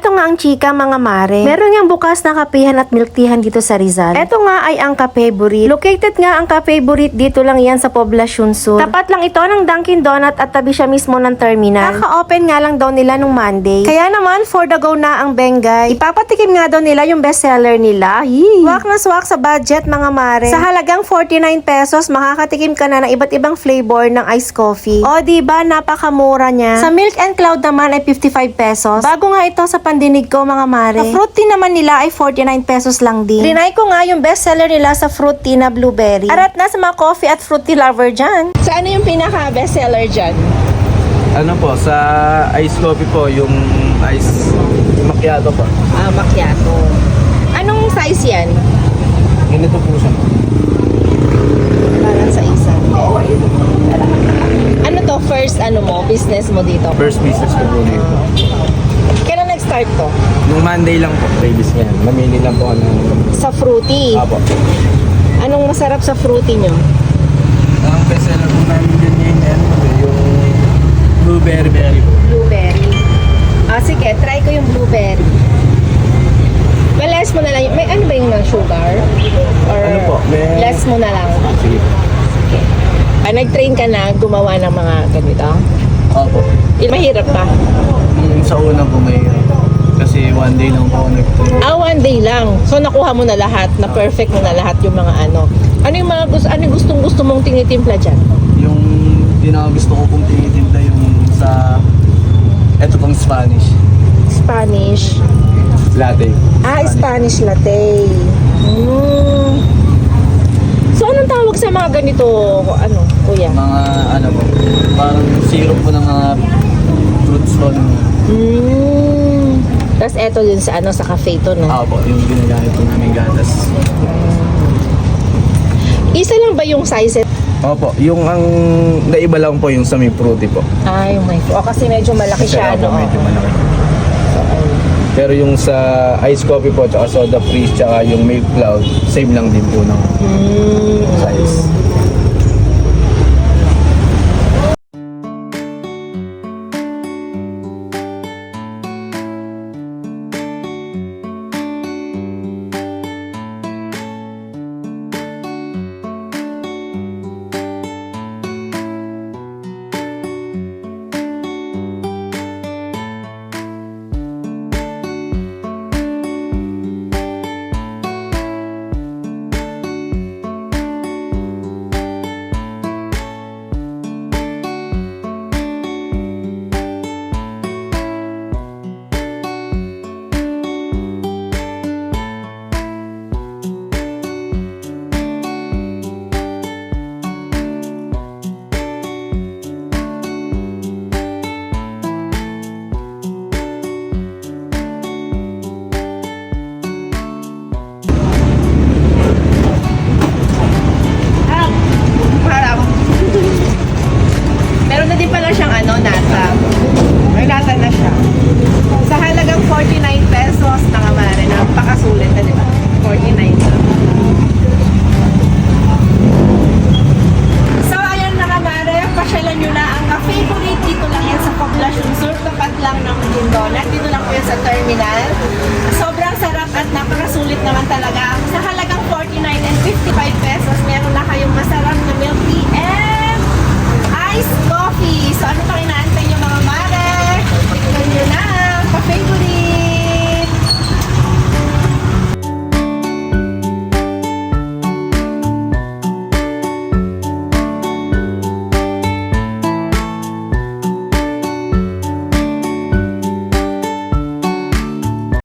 ang chika mga mare. Meron niyang bukas na kapehan at milk teahan dito sa Rizal. Ito nga ay ang Cafe Burit. Located nga ang Cafe Burit dito lang yan sa Poblacion Sur. Tapat lang ito ng Dunkin Donut at tabi siya mismo ng terminal. Kaka-open nga lang daw nila nung Monday. Kaya naman, for the go na ang Bengay. Ipapatikim nga daw nila yung bestseller nila. Yee! Swak na swak sa budget mga mare. Sa halagang 49 pesos, makakatikim ka na ng iba't ibang flavor ng iced coffee. O di ba napakamura niya. Sa Milk and Cloud naman ay 55 pesos. Bago nga ito sa pandinig ko mga mare. Sa fruit tea naman nila ay 49 pesos lang din. Trinay ko nga yung bestseller nila sa fruit tea na blueberry. Arat na sa mga coffee at fruit tea lover dyan. Sa ano yung pinaka bestseller dyan? Ano po, sa ice coffee po, yung ice macchiato po. Ah, macchiato. Anong size yan? Ganito po siya. Parang sa isa. Ano to, first ano mo, business mo dito? First business ko po dito. Nag-start to? Nung Monday lang po, previous niya. Namili lang po ako ng... Sa fruity. Apo. Anong masarap sa fruity nyo? Ang bestseller po namin din yung, ano, yung blueberry berry po. Blueberry. Ah, sige, try ko yung blueberry. Well, less mo na lang. May ano ba yung ng sugar? Or Ano po, may- less mo na lang? Sige. Ah, nag-train ka na gumawa ng mga ganito? Opo. Eh, Mahirap ba? Yung sa una po may... Kasi one day lang po ako nag Ah, one day lang. So, nakuha mo na lahat, na perfect mo na lahat yung mga ano. Ano yung mga gusto, ano yung gustong gusto mong tinitimpla dyan? Yung pinaka gusto ko pong tinitinda yung sa... Ito pong Spanish. Spanish. Latte. Ah, Spanish latte. Mm. So, anong tawag sa mga ganito, ano, kuya? Mga ano po, parang syrup po ng mga fruits po ng... Mm. Tapos eto dun sa ano sa cafe to, no? Ah po, yung ginagamit po namin gatas. Isa lang ba yung sizes? Opo, yung ang naiba lang po yung sa may fruity po. Ay, my O kasi medyo malaki siya, Opo, no? medyo malaki. Pero yung sa ice coffee po, tsaka soda freeze, tsaka yung milk cloud, same lang din po ng Mm. size. Tapi kalau